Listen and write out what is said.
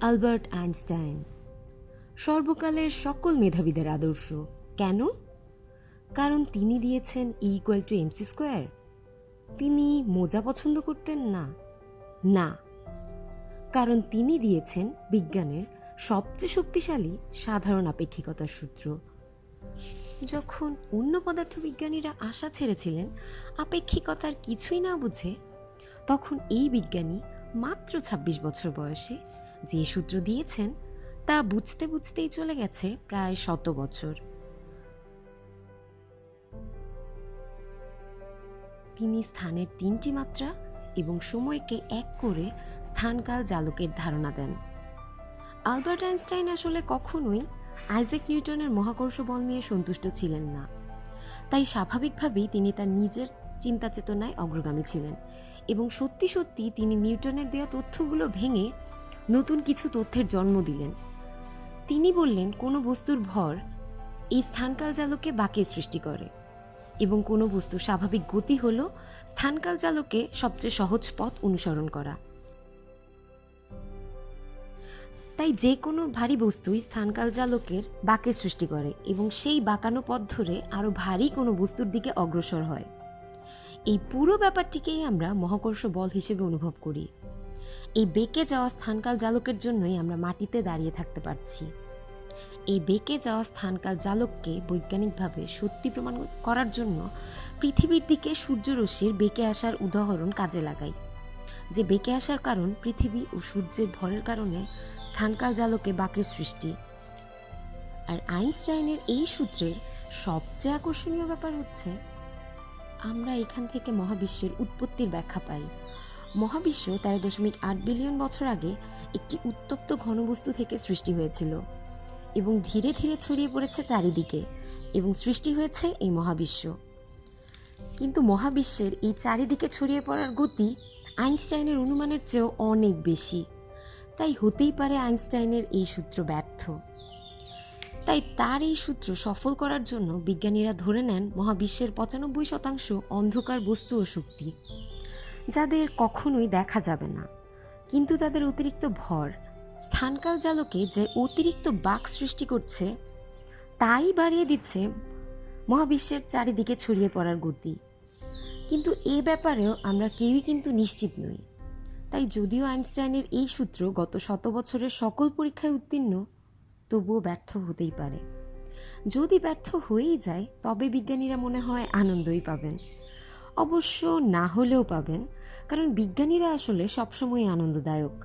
Albert Einstein. সর্বকালের সকল মেধাবীদের আদর্শ। কেন? কারণ তিনি দিয়েছেন E equal to MC square তিনি মোজা পছন্দ করতেন না। না। কারণ তিনি দিয়েছেন বিজ্ঞানের সবচেয়ে শক্তিশালী সাধারণ আপেক্ষিকতার সূত্র। যখন অন্য পদার্থবিজ্ঞানীরা আশা ছেড়েছিলেন আপেক্ষিকতার কিছুই না বুঝে, তখন এই বিজ্ঞানী মাত্র ২৬ বছর বয়সে যে সূত্র দিয়েছেন, তা বুঝতে বুঝতেই চলে গেছে প্রায় শত বছর। তিনি স্থানের তিনটি মাত্রা এবং সময়কে এক করে স্থানকাল জালকের ধারণা দেন। আলবার্ট আইনস্টাইন আসলে কখনোই আইজেক নিউটনের মহাকর্ষ বল নিয়ে সন্তুষ্ট ছিলেন না। তাই স্বাভাবিকভাবেই তিনি তার নিজের চিন্তা চেতনায় অগ্রগামী ছিলেন এবং সত্যি সত্যি তিনি নিউটনের দেওয়া তথ্যগুলো ভেঙে নতুন কিছু তথ্যের জন্ম দিলেন। তিনি বললেন, কোনো বস্তুর ভর এই স্থানকাল জালকে বাকের সৃষ্টি করে এবং কোনো বস্তুর স্বাভাবিক গতি হল স্থানকাল জালকে সবচেয়ে সহজ পথ অনুসরণ করা। তাই যে কোনো ভারী বস্তুই স্থানকাল জালকের বাঁকের সৃষ্টি করে এবং সেই বাঁকানো পথ ধরে আরও ভারী কোনো বস্তুর দিকে অগ্রসর হয়। এই পুরো ব্যাপারটিকেই আমরা মহাকর্ষ বল হিসেবে অনুভব করি। এই বেঁকে যাওয়া স্থানকাল জালকের জন্যই আমরা মাটিতে দাঁড়িয়ে থাকতে পারছি। এই বেঁকে যাওয়া স্থানকাল জালককে বৈজ্ঞানিকভাবে সত্যি প্রমাণ করার জন্য পৃথিবীর দিকে সূর্যরশ্মির বেঁকে আসার উদাহরণ কাজে লাগাই। যে বেঁকে আসার কারণ পৃথিবী ও সূর্যের ভরের কারণে স্থানকাল জালকে বাকের সৃষ্টি। আর আইনস্টাইনের এই সূত্রের সবচেয়ে আকর্ষণীয় ব্যাপার হচ্ছে, আমরা এখান থেকে মহাবিশ্বের উৎপত্তির ব্যাখ্যা পাই। মহাবিশ্ব তেরো দশমিক আট বিলিয়ন বছর আগে একটি উত্তপ্ত ঘনবস্তু থেকে সৃষ্টি হয়েছিল এবং ধীরে ধীরে ছড়িয়ে পড়েছে চারিদিকে এবং সৃষ্টি হয়েছে এই মহাবিশ্ব। কিন্তু মহাবিশ্বের এই চারিদিকে ছড়িয়ে পড়ার গতি আইনস্টাইনের অনুমানের চেয়েও অনেক বেশি। তাই হতেই পারে আইনস্টাইনের এই সূত্র ব্যর্থ। তাই তার এই সূত্র সফল করার জন্য বিজ্ঞানীরা ধরে নেন মহাবিশ্বের পঁচানব্বই শতাংশ অন্ধকার বস্তু ও শক্তি। যাদের কখনোই দেখা যাবে না। কিন্তু তাদের অতিরিক্ত ভর, স্থানকাল জালকে যে অতিরিক্ত বাক সৃষ্টি করছে, তাই বাড়িয়ে দিচ্ছে মহাবিশ্বের চারিদিকে ছড়িয়ে পড়ার গতি। কিন্তু এ ব্যাপারেও আমরা কেউই কিন্তু নিশ্চিত নই। তাই যদিও আইনস্টাইনের এই সূত্র গত শত বছরের সকল পরীক্ষায় উত্তীর্ণ, তবুও ব্যর্থ হতেই পারে। যদি ব্যর্থ হয়েই যায়, তবে বিজ্ঞানীরা মনে হয় আনন্দই পাবেন। অবশ্য না হলেও পাবেন কারণ বিজ্ঞানীরা আসলে সবসময় আনন্দদায়ক।